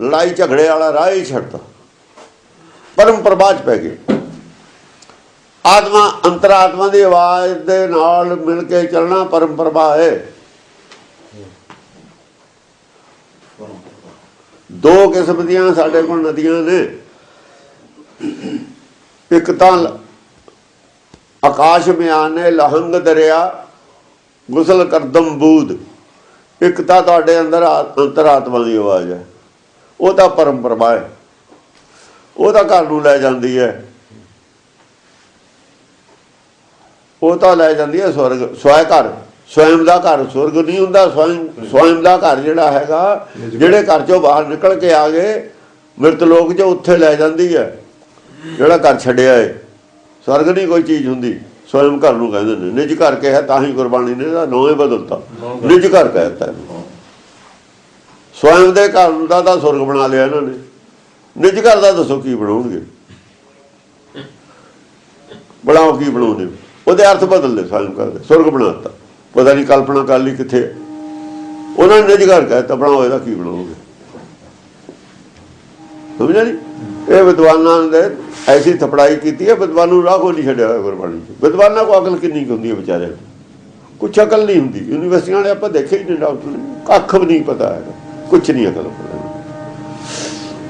ਲੜਾਈ ਝਗੜੇ ਵਾਲਾ ਰਾਹ ਹੀ ਛੱਡਦਾ। ਪਰਮ ਪ੍ਰਭਾਵ 'ਚ ਪੈ ਗਏ ਆਤਮਾ ਅੰਤਰਾਤਮਾ ਦੀ ਆਵਾਜ਼ ਦੇ ਨਾਲ ਮਿਲ ਕੇ ਚੱਲਣਾ ਪਰਮ ਪ੍ਰਭਾਵ ਹੈ। ਦੋ ਕਿਸਮ ਦੀਆਂ ਸਾਡੇ ਕੋਲ ਨਦੀਆਂ ਨੇ। ਇੱਕ ਤਾਂ ਆਕਾਸ਼ ਮਿਆਨੇ ਲਹੰਗ ਦਰਿਆ, ਗੁਸਲ ਕਰਦਮ ਬੂਦ। ਇੱਕ ਤਾਂ ਤੁਹਾਡੇ ਅੰਦਰ ਆ- ਅੰਤਰਾਤਮਾ ਦੀ ਆਵਾਜ਼ ਹੈ। ਉਹ ਤਾਂ ਪਰਮ ਪ੍ਰਭਾ ਹੈ। ਉਹ ਤਾਂ ਘਰ ਨੂੰ ਲੈ ਜਾਂਦੀ ਹੈ। ਉਹ ਤਾਂ ਲੈ ਜਾਂਦੀ ਹੈ ਸਵਰਗ ਸਵੈ ਘਰ। ਸਵੈਮ ਦਾ ਘਰ ਸਵਰਗ ਨਹੀਂ ਹੁੰਦਾ ਸਵੈਮ ਸਵੈਮ ਦਾ ਘਰ ਜਿਹੜਾ ਹੈਗਾ ਜਿਹੜੇ ਘਰ ਚੋਂ ਬਾਹਰ ਨਿਕਲ ਕੇ ਆ ਗਏ ਮਿਰਤ ਲੋਕ ਜੋ ਉੱਥੇ ਲੈ ਜਾਂਦੀ ਹੈ ਜਿਹੜਾ ਘਰ ਛੱਡਿਆ ਏ ਸਵਰਗ ਨਹੀਂ ਕੋਈ ਚੀਜ਼ ਹੁੰਦੀ। ਸਵੈਮ ਘਰ ਨੂੰ ਕਹਿੰਦੇ ਨੇ ਨਿਜ ਘਰ ਕਿਹਾ ਤਾਂ ਹੀ ਗੁਰਬਾਣੀ ਨੇ ਇਹਦਾ ਨੋਏ ਬਦਲਤਾ। ਨਿਜ ਘਰ ਕਹਿਤਾ ਸਵੈਮ ਦੇ ਘਰ ਦਾ ਤਾਂ ਸੁਰਗ ਬਣਾ ਲਿਆ ਇਹਨਾਂ ਨੇ। ਨਿਜ ਘਰ ਦਾ ਦੱਸੋ ਕੀ ਬਣਾਉਣਗੇ? ਬਣਾਓ ਕੀ ਬਣਾਉਂਦੇ ਉਹਦੇ ਅਰਥ ਬਦਲਦੇ ਸਵੈਮ ਘਰ ਦੇ। ਸੁਰਗ ਬਣਾਤਾ ਪਤਾ ਨਹੀਂ ਕਲਪਨਾ ਕਰ ਲਈ ਕਿੱਥੇ ਉਹਨਾਂ ਨੇ ਨਿਜ ਘਰ ਕਹਿਤਾ ਬਣਾਓ ਇਹਦਾ ਕੀ ਬਣਾਉਣਗੇ ਸਮਝਿਆ ਨਹੀਂ? ਇਹ ਵਿਦਵਾਨਾਂ ਨੇ ਐਸੀ ਥਪੜਾਈ ਕੀਤੀ ਹੈ, ਵਿਦਵਾਨ ਨੂੰ ਰਾਹ ਕੋਈ ਨਹੀਂ ਛੱਡਿਆ ਹੋਇਆ ਗੁਰਬਾਣੀ ਚ। ਵਿਦਵਾਨਾਂ ਕੋ ਅਕਲ ਕਿੰਨੀ ਕੁ ਹੁੰਦੀ ਹੈ ਵਿਚਾਰੇ ਕੁਛ ਅਕਲ ਨਹੀਂ ਹੁੰਦੀ। ਯੂਨੀਵਰਸਿਟੀਆਂ ਵਾਲੇ ਆਪਾਂ ਦੇਖੇ ਹੀ ਨਹੀਂ, ਡਾਕਟਰ ਕੱਖ ਵੀ ਨਹੀਂ ਪਤਾ ਹੈਗਾ। ਕੁਛ ਨਹੀਂ ਅਕਲ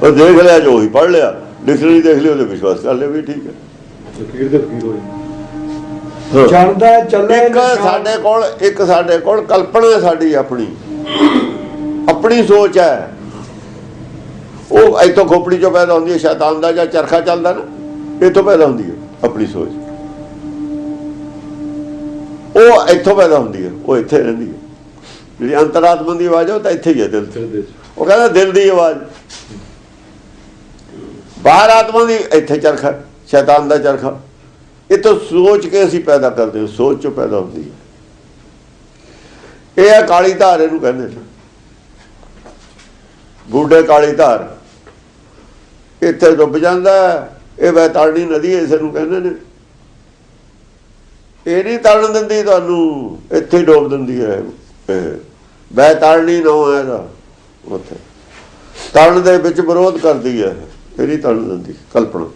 ਉਹ ਦੇਖ ਲਿਆ ਜੋ ਹੀ ਪੜ ਲਿਆ ਡਿਕਸ਼ਨਰੀ ਦੇਖ ਲਈ ਉਹਦੇ ਵਿਸ਼ਵਾਸ ਕਰ ਲਿਆ ਵੀ ਠੀਕ ਹੈ। ਲਕੀਰ ਦੇ ਫਕੀਰ ਹੋਈ ਹਾਂ। ਜਾਣਦਾ ਚੱਲੇ ਇੱਕ। ਸਾਡੇ ਕੋਲ ਇੱਕ ਸਾਡੇ ਕੋਲ ਕਲਪਨਾ ਸਾਡੀ ਆਪਣੀ। ਆਪਣੀ ਸੋਚ ਹੈ। ਉਹ ਇੱਥੋਂ ਖੋਪੜੀ ਚੋਂ ਪੈਦਾ ਹੁੰਦੀ ਹੈ ਸ਼ੈਤਾਨ ਦਾ ਜਾਂ ਚਰਖਾ ਚੱਲਦਾ ਨਾ ਇੱਥੋਂ ਪੈਦਾ ਹੁੰਦੀ ਹੈ ਆਪਣੀ ਸੋਚ। ਉਹ ਇੱਥੋਂ ਪੈਦਾ ਹੁੰਦੀ ਹੈ ਉਹ ਇੱਥੇ ਰਹਿੰਦੀ ਹੈ। ਜਿਹੜੀ ਅੰਤਰਾਤਮਾ ਦੀ ਆਵਾਜ਼ ਹੈ ਉਹ ਤਾਂ ਇੱਥੇ ਹੀ ਹੈ ਦਿਲ ਦੇ ਉਹ ਕਹਿੰਦਾ ਦਿਲ ਦੀ ਆਵਾਜ਼। ਬਾਹਰ ਆਤਮਾ ਦੀ ਇੱਥੇ ਚਰਖਾ ਸ਼ੈਤਾਨ ਦਾ ਚਰਖਾ। ਇਹ ਤਾਂ ਸੋਚ ਕੇ ਅਸੀਂ ਪੈਦਾ ਕਰਦੇ ਹਾਂ ਸੋਚ ਚੋਂ ਪੈਦਾ ਹੁੰਦੀ ਹੈ। ਇਹ ਹੈ ਕਾਲੀ ਧਾਰ ਇਹਨੂੰ ਕਹਿੰਦੇ ਨੇ। ਬੂਢੇ ਕਾਲੀ ਧਾਰ। ਇੱਥੇ ਡੁੱਬ ਜਾਂਦਾ। ਇਹ ਵੈਤਾਰਣੀ ਨਦੀ ਇਸ ਨੂੰ ਕਹਿੰਦੇ ਨੇ। ਇਹ ਨਹੀਂ ਤਰਨ ਦਿੰਦੀ ਤੁਹਾਨੂੰ ਇੱਥੇ ਡੋਬ ਦਿੰਦੀ ਹੈ। ਬੈ ਵੈਤਾਰਣੀ ਨਾ ਹੈ ਇਹਦਾ ਉੱਥੇ। ਤਰਨ ਦੇ ਵਿੱਚ ਵਿਰੋਧ ਕਰਦੀ ਹੈ ਤੇਰੀ ਨਹੀਂ ਤਰਨ ਦਿੰਦੀ, ਕਲਪਨਾ।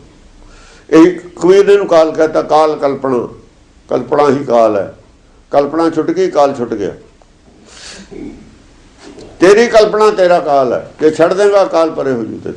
ਇਹ ਕਬੀਰ ਨੇ ਨੂੰ ਕਾਲ ਕਹਤਾ, ਕਾਲ ਕਲਪਨਾ। ਕਲਪਨਾ ਹੀ ਕਾਲ ਹੈ ਕਲਪਨਾ ਛੁੱਟ ਗਈ, ਕਾਲ ਛੁੱਟ ਗਿਆ। ਤੇਰੀ ਕਲਪਨਾ ਤੇਰਾ ਕਾਲ ਹੈ ਜੇ ਛੱਡ ਦੇਗਾ, ਕਾਲ ਪਰੇ ਹੋ ਜੂ ਤੇ।